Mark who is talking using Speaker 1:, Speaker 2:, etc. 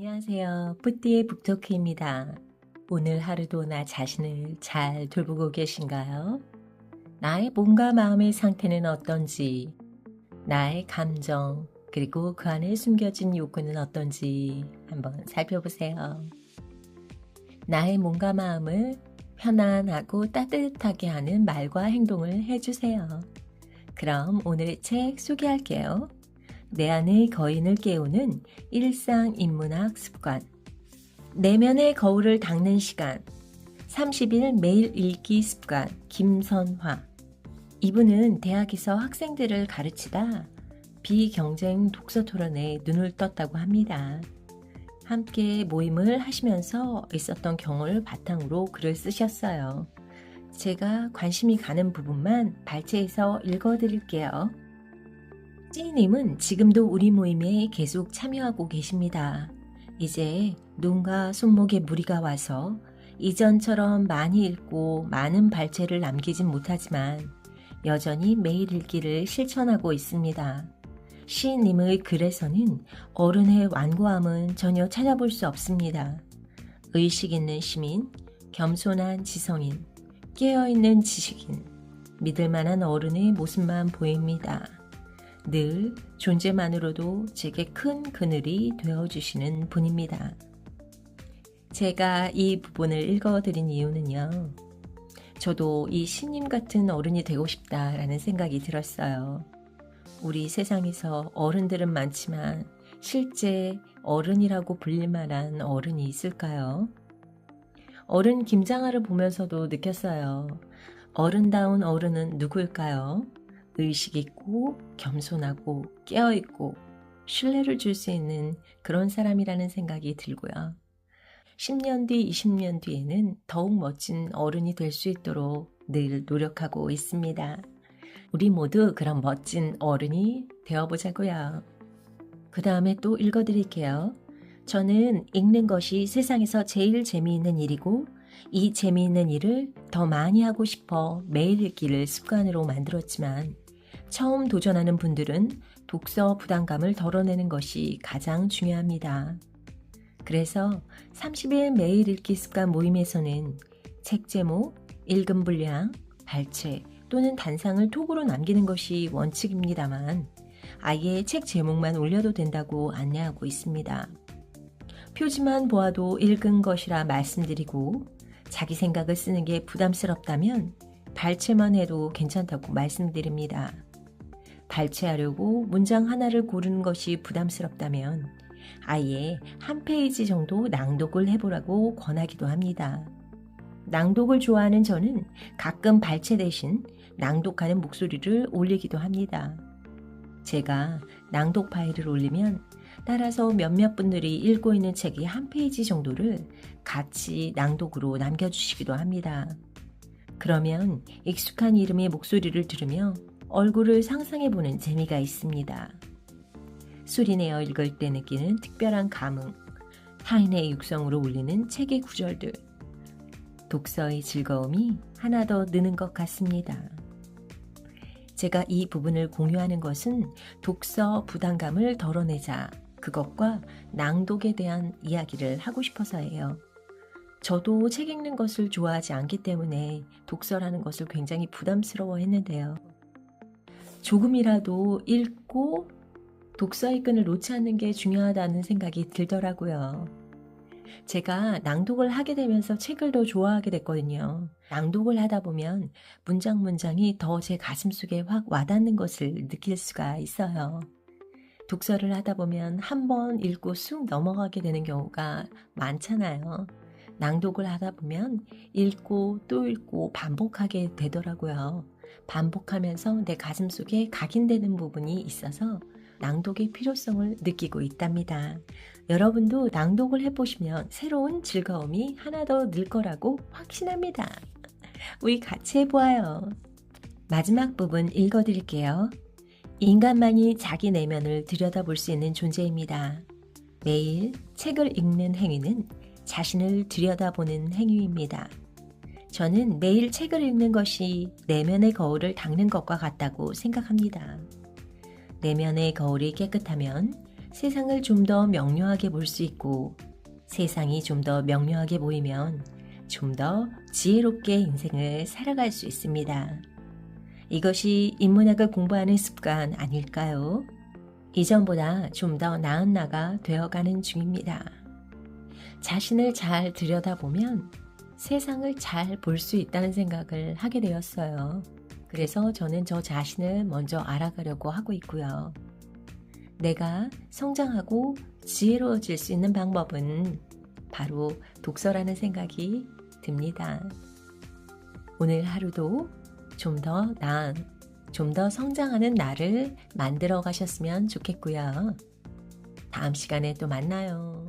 Speaker 1: 안녕하세요. 뿌띠의 북토크입니다. 오늘 하루도 나 자신을 잘 돌보고 계신가요? 나의 몸과 마음의 상태는 어떤지, 나의 감정, 그리고 그 안에 숨겨진 욕구는 어떤지 한번 살펴보세요. 나의 몸과 마음을 편안하고 따뜻하게 하는 말과 행동을 해주세요. 그럼 오늘의 책 소개할게요. 내 안의 거인을 깨우는 일상 인문학 습관. 내면의 거울을 닦는 시간. 30일 매일 읽기 습관. 김선화. 이분은 대학에서 학생들을 가르치다 비경쟁 독서 토론에 눈을 떴다고 합니다. 함께 모임을 하시면서 있었던 경험을 바탕으로 글을 쓰셨어요. 제가 관심이 가는 부분만 발췌해서 읽어드릴게요. 찌님은 지금도 우리 모임에 계속 참여하고 계십니다. 이제 눈과 손목에 무리가 와서 이전처럼 많이 읽고 많은 발췌를 남기진 못하지만 여전히 매일 읽기를 실천하고 있습니다. 시인님의 글에서는 어른의 완고함은 전혀 찾아볼 수 없습니다. 의식 있는 시민, 겸손한 지성인, 깨어있는 지식인, 믿을 만한 어른의 모습만 보입니다. 늘 존재만으로도 제게 큰 그늘이 되어주시는 분입니다. 제가 이 부분을 읽어드린 이유는요. 저도 이 신님 같은 어른이 되고 싶다라는 생각이 들었어요. 우리 세상에서 어른들은 많지만 실제 어른이라고 불릴 만한 어른이 있을까요? 어른 김장하를 보면서도 느꼈어요. 어른다운 어른은 누구일까요? 의식 있고 겸손하고 깨어 있고 신뢰를 줄 수 있는 그런 사람이라는 생각이 들고요. 10년 뒤, 20년 뒤에는 더욱 멋진 어른이 될 수 있도록 늘 노력하고 있습니다. 우리 모두 그런 멋진 어른이 되어보자고요. 그 다음에 또 읽어드릴게요. 저는 읽는 것이 세상에서 제일 재미있는 일이고 이 재미있는 일을 더 많이 하고 싶어 매일 읽기를 습관으로 만들었지만 처음 도전하는 분들은 독서 부담감을 덜어내는 것이 가장 중요합니다. 그래서 30일 매일 읽기 습관 모임에서는 책 제목, 읽음 분량, 발췌 또는 단상을 톡으로 남기는 것이 원칙입니다만 아예 책 제목만 올려도 된다고 안내하고 있습니다. 표지만 보아도 읽은 것이라 말씀드리고 자기 생각을 쓰는 게 부담스럽다면 발췌만 해도 괜찮다고 말씀드립니다. 발췌하려고 문장 하나를 고르는 것이 부담스럽다면 아예 한 페이지 정도 낭독을 해보라고 권하기도 합니다. 낭독을 좋아하는 저는 가끔 발췌 대신 낭독하는 목소리를 올리기도 합니다. 제가 낭독 파일을 올리면 따라서 몇몇 분들이 읽고 있는 책이 한 페이지 정도를 같이 낭독으로 남겨주시기도 합니다. 그러면 익숙한 이름의 목소리를 들으며 얼굴을 상상해 보는 재미가 있습니다. 소리내어 읽을 때 느끼는 특별한 감흥, 타인의 육성으로 울리는 책의 구절들, 독서의 즐거움이 하나 더 느는 것 같습니다. 제가 이 부분을 공유하는 것은 독서 부담감을 덜어내자 그것과 낭독에 대한 이야기를 하고 싶어서예요. 저도 책 읽는 것을 좋아하지 않기 때문에 독서라는 것을 굉장히 부담스러워 했는데요. 조금이라도 읽고 독서의 끈을 놓지 않는 게 중요하다는 생각이 들더라고요. 제가 낭독을 하게 되면서 책을 더 좋아하게 됐거든요. 낭독을 하다 보면 문장 문장이 더 제 가슴 속에 확 와닿는 것을 느낄 수가 있어요. 독서를 하다 보면 한 번 읽고 쑥 넘어가게 되는 경우가 많잖아요. 낭독을 하다 보면 읽고 또 읽고 반복하게 되더라고요. 반복하면서 내 가슴 속에 각인되는 부분이 있어서 낭독의 필요성을 느끼고 있답니다. 여러분도 낭독을 해보시면 새로운 즐거움이 하나 더 늘 거라고 확신합니다. 우리 같이 해보아요. 마지막 부분 읽어드릴게요. 인간만이 자기 내면을 들여다볼 수 있는 존재입니다. 매일 책을 읽는 행위는 자신을 들여다보는 행위입니다. 저는 매일 책을 읽는 것이 내면의 거울을 닦는 것과 같다고 생각합니다. 내면의 거울이 깨끗하면 세상을 좀 더 명료하게 볼 수 있고 세상이 좀 더 명료하게 보이면 좀 더 지혜롭게 인생을 살아갈 수 있습니다. 이것이 인문학을 공부하는 습관 아닐까요? 이전보다 좀 더 나은 나가 되어가는 중입니다. 자신을 잘 들여다보면 세상을 잘 볼 수 있다는 생각을 하게 되었어요. 그래서 저는 저 자신을 먼저 알아가려고 하고 있고요. 내가 성장하고 지혜로워질 수 있는 방법은 바로 독서라는 생각이 듭니다. 오늘 하루도 좀 더 나은, 좀 더 성장하는 나를 만들어 가셨으면 좋겠고요. 다음 시간에 또 만나요.